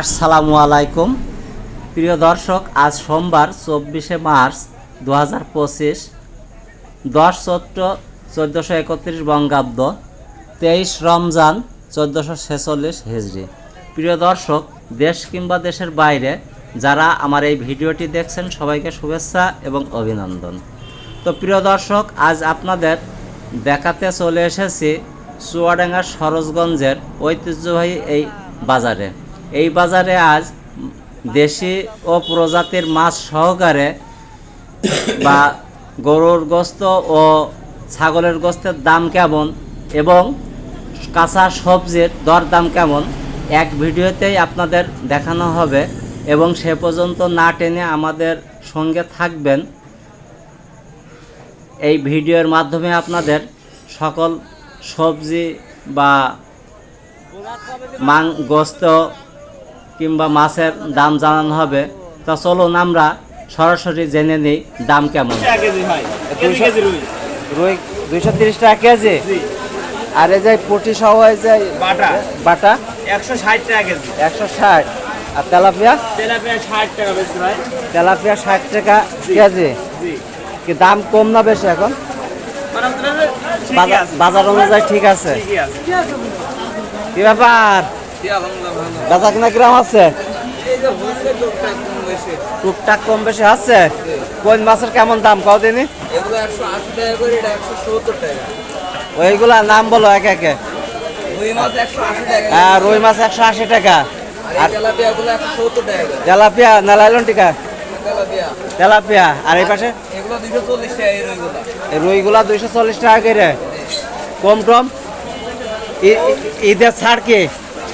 আসসালামু আলাইকুম। প্রিয় দর্শক, আজ সোমবার, চব্বিশে মার্চ দু হাজার পঁচিশ, দশ চৈত্র চোদ্দোশো একত্রিশ বঙ্গাব্দ, তেইশ রমজান চোদ্দোশো ছেচল্লিশ হিজড়ি প্রিয় দর্শক, দেশ কিংবা দেশের বাইরে যারা আমার এই ভিডিওটি দেখছেন, সবাইকে শুভেচ্ছা এবং অভিনন্দন। তো প্রিয় দর্শক, আজ আপনাদের দেখাতে চলে এসেছি চুয়াডাঙ্গা সরোজগঞ্জের ঐতিহ্যবাহী এই বাজারে। এই বাজারে আজ দেশি ও প্রজাতির মাছ সহকারে বা গরুর গোস্ত ও ছাগলের গোস্তের দাম কেমন এবং কাঁচা সবজির দরদাম কেমন, এক ভিডিওতেই আপনাদের দেখানো হবে এবং সে পর্যন্ত না টেনে আমাদের সঙ্গে থাকবেন। এই ভিডিওর মাধ্যমে আপনাদের সকল সবজি বা মাং, গোস্ত কিংবা মাছের দাম জানানো হবে তা চলুন আমরা সরাসরি জেনে নিই দাম কেমন। রুই। দুইশো তিরিশ টাকা কেজি? আর এই যে পটি সহ এই যে বাটা। বাটা? একশো ষাট টাকা কেজি। একশো ষাট। আর তেলাপিয়া? তেলাপিয়া ষাট টাকা বেশি ভাই। তেলাপিয়া ষাট টাকা কেজি। কি দাম কম না বেশি এখন? বাজার বাজার অনুযায়ী ঠিক আছে। কি ব্যাপার? বেচা কিনা কিরম আছে? টুকটাক কম বেশি। আছে? কোন মাছের কেমন দাম? কও দিনি। এগুলো একশো আশি টাকা করে এটা একশো সত্তর টাকা। ওইগুলা নাম বলো একে একে। আর রুই মাছ একশো আশি টাকা। আর তেলাপিয়াগুলো একশো সত্তর টাকা তেলাপিয়া তেলাপিয়া। তেলাপিয়া। আর এই পাশে? রুইগুলো। দুইশো চল্লিশ টাকা করে। কম টম? ঈদের ছাড় কি?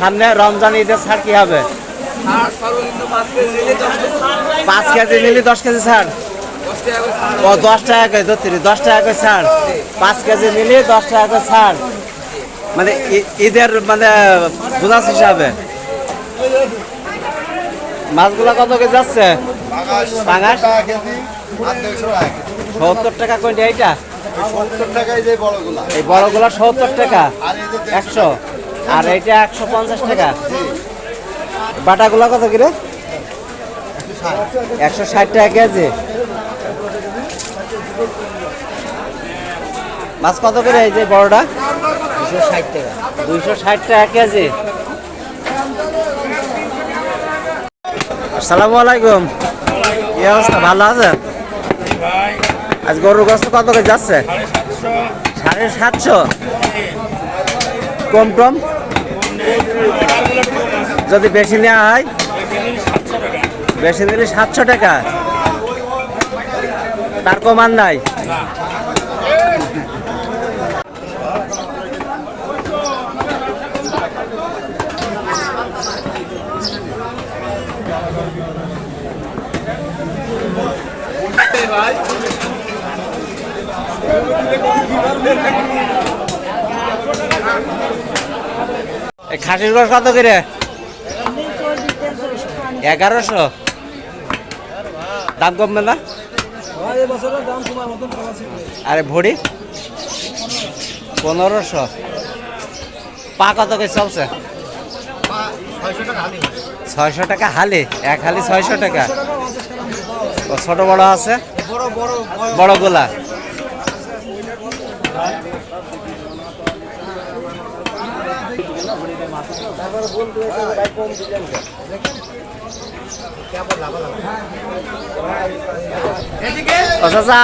সামনে রমজান ঈদের ছাড় কি হবে? পাঁচ কেজি নিলে দশ কেজি ছাড়। ও, দশ টাকা করে ধরতে দশ টাকা করে ছাড়। পাঁচ কেজি নিলে দশ টাকা করে ছাড়। মানে ঈদের মানে বোনাস হিসাবে। মাছগুলা কত কেজি যাচ্ছে? সত্তর টাকা কোনটা এইটা? এই বড়গুলা সত্তর টাকা। একশো? আর এইটা একশো পঞ্চাশ টাকা। বাটাগুলা কত করে? একশো ষাট টাকা কেজি। মাছ কত করে এই যে বড়টা? দুশো ষাট টাকা। দুইশো ষাট টাকা কেজি। আসসালামু আলাইকুম। কি অবস্থা ভালো আছেন? আজ গরুর গোস্ত কত করে যাচ্ছে? সাড়ে সাতশো। কম টম? যদি বেশি নেওয়া হয়? বেশি নিলে সাতশো টাকা। তার কমান নাই। ভাই এই খাসির গোস কত করে? এগারোশো। দাম কমবে না? আরে ভরি পনেরোশো। পা কত করে চলছে? ছয়শো টাকা হালি। এক হালি ছয়শো টাকা। ও ছোট বড় আছে? বড় গোলা চাচা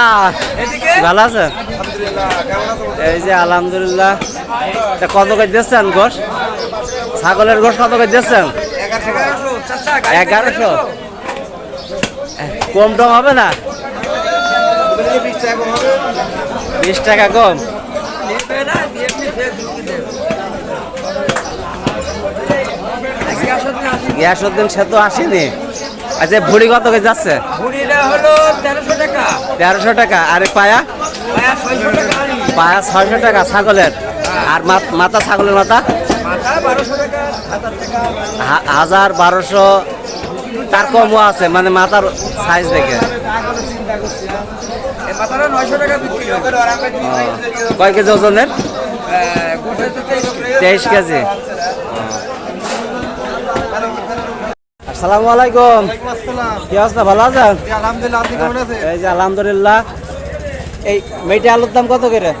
ভালো আছে? এই যে আলহামদুলিল্লাহ। তা কত করে দিচ্ছেন গোস ছাগলের গোস কত করে দিচ্ছেন এগারোশো কম টম হবে না? বিশ টাকা কম। গ্যাস উদ্দিন সে তো আসেনি। আচ্ছা ভুড়ি কত করে যাচ্ছে? ভুড়িটা হলো তেরোশো টাকা। তেরোশো টাকা। আর পায়া? পায়া ছয়শো টাকা ছাগলের। আর মা- মাথা ছাগলের মাথা? মাথা বারোশো টাকা হাজার বারোশো। তার কমও আছে মানে মাথার সাইজ দেখে। কয় কেজি ওজনের? তেইশ তেইশ কেজি। আসসালামু আলাইকুম। কি অবস্থা ভালো আছেন? এই যে আলহামদুলিল্লাহ। এই মেয়েটা আলুর দাম কত করে?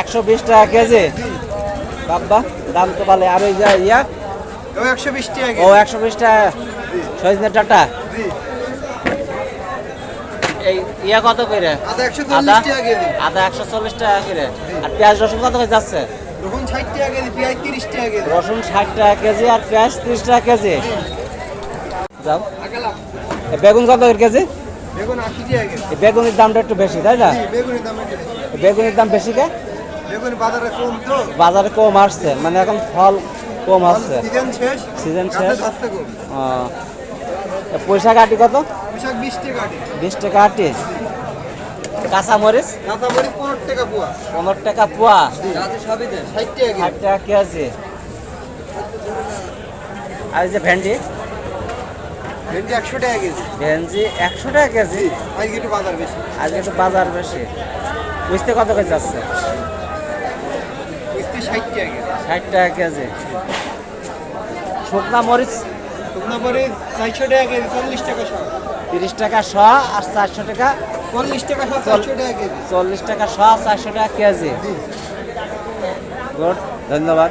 একশো বিশ টাকা কেজি। বাবা দাম তো ভালো আর ওই যে ইয়া। ও একশো বিশ টাকা ও একশো বিশ টাকা। সজনে টাটা। এই ইয়া কত করে? আদা একশো আদা? চল্লিশ টাকা কেজি। আদা একশো চল্লিশ টাকা করে। আর পেঁয়াজ রসুন কত করে যাচ্ছে? রকম ষাট টাকা কেজি পেঁয়াজ তিরিশ টাকা কেজি। রসুন ষাট টাকা কেজি আর পেঁয়াজ তিরিশ টাকা কেজি। যাও। বেগুন কত করে কেজি? বেগুনের দামটা একটু বেশি তাই না? বেগুনের দাম বেশি। কে? বাজারে কম তো। বাজারে কম আসছে মানে এখন ফল কম আসছে। সিজন শেষ। পয়সা কাটি কত? বিশ টাকা আটি। বিশ টাকা আটি। কাঁচা মরিচ পনেরো টাকা পোয়া। পনেরো টাকা পোয়া। সবই দেন ষাট টাকা কেজি। আর যে ভেন্ডি? ভেন্ডি একশো টাকা কেজি। ভেন্ডি একশো টাকা কেজি? আজকে একটু বাজার বেশি। আজকে একটু বাজার বেশি। বুঝতে কত করে যাচ্ছে মিষ্টি ষাট টাকা কেজি। ষাট টাকা কেজি। শুকনা মরিচ? শুকনো মরিচ চারশো টাকা কেজি চল্লিশ টাকা সব তিরিশ টাকা শ আর চারশো টাকা চল্লিশ টাকা সব চারশো টাকা কেজি। চল্লিশ টাকা শ চারশো টাকা কেজি। গুড ধন্যবাদ।